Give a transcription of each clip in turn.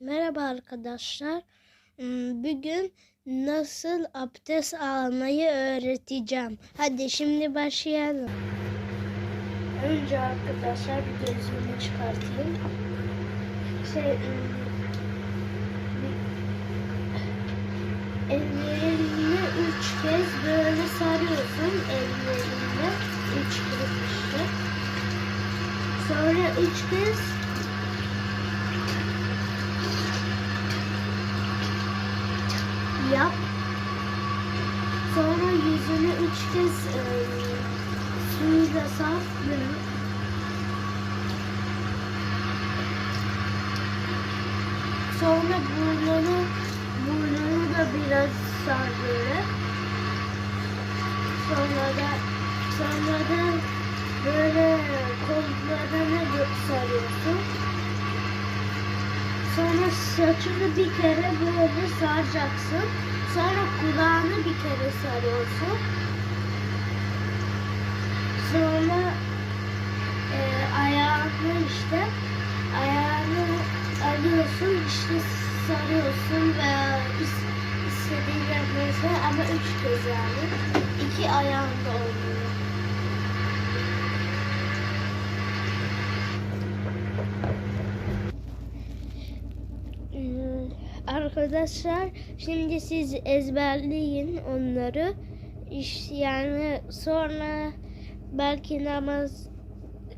Merhaba arkadaşlar. Hmm, Bugün nasıl abdest almayı öğreteceğim. Hadi şimdi başlayalım. Önce arkadaşlar bir gözlüğümü çıkartayım. Şey, hmm, ellerini üç kez böyle sarıyorsun. Ellerini üç kez işte. Sonra üç kez yap. Sonra yüzünü üç kez e, suyla safla. Sonra burnunu burnunu da biraz sar böyle. Sonra da sonra da böyle kollarına gö- sarıyorsun. Sonra saçını bir kere böyle saracaksın. Sonra kulağını bir kere sarıyorsun. Sonra e, ayağını işte ayağını alıyorsun işte sarıyorsun veya is- istediğin yapıyorsun ama üç kez yani. İki ayağında oluyor. Arkadaşlar şimdi siz ezberleyin onları. İş, yani sonra belki namaz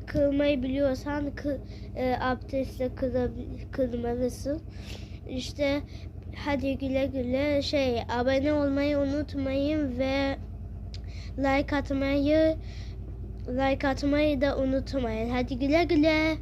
kılmayı biliyorsan kı, e, abdestle kıla- kılmalısın. İşte hadi güle güle şey abone olmayı unutmayın ve like atmayı like atmayı da unutmayın. Hadi güle güle.